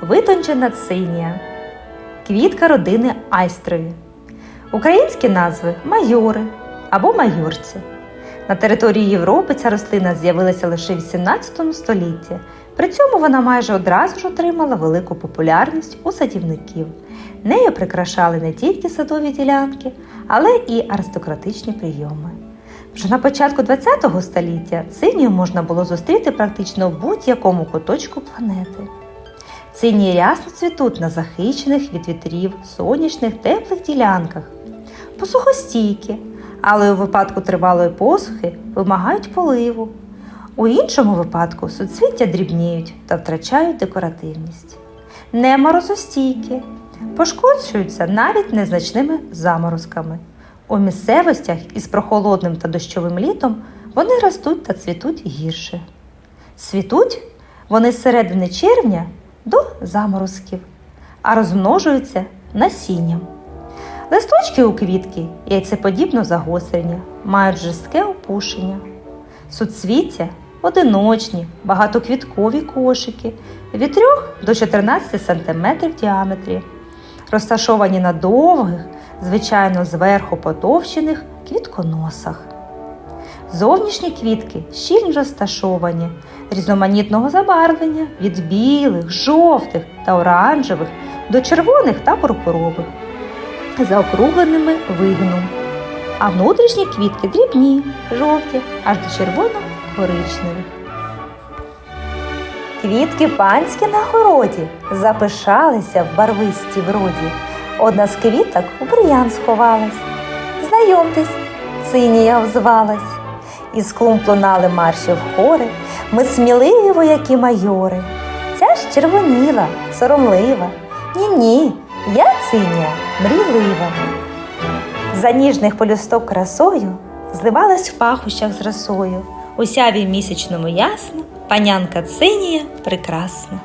витончена цинія, квітка родини айстрові. Українські назви майори або майорці. На території Європи ця рослина з'явилася лише в 18 столітті. При цьому вона майже одразу ж отримала велику популярність у садівників. Нею прикрашали не тільки садові ділянки, але і аристократичні прийоми. Вже на початку ХХ століття цинію можна було зустріти практично в будь-якому куточку планети. Цинії рясно цвітуть на захищених від вітрів, сонячних, теплих ділянках, посухостійкі, але у випадку тривалої посухи вимагають поливу. У іншому випадку суцвіття дрібніють та втрачають декоративність. Не морозостійкі, пошкоджуються навіть незначними заморозками. У місцевостях із прохолодним та дощовим літом вони ростуть та цвітуть гірше. Цвітуть вони з середини червня до заморозків, а розмножуються насінням. Листочки у квітки яйцеподібно загострені, мають жорстке опушення. Суцвіття одиночні, багатоквіткові кошики від 3 до 14 см в діаметрі, розташовані на довгих, звичайно зверху потовщених квітконосах. Зовнішні квітки щільно розташовані, різноманітного забарвлення від білих, жовтих та оранжевих до червоних та пурпурових, за округленими вигином. А внутрішні квітки дрібні, жовті, аж до червоно-коричневих. Квітки панські на городі запишалися в барвистій вроді. Одна з квіток у бур'ян сховалась. Знайомтесь, цинія озвалась. Із клумб лунали марші в хори, ми сміливі вояки майори. Ця ж червоніла, соромлива. Ні-ні, я цинія мрійлива. За ніжних полюсток красою зливалась в пахощах з росою. У сяві місячному ясно, панянка цинія прекрасна.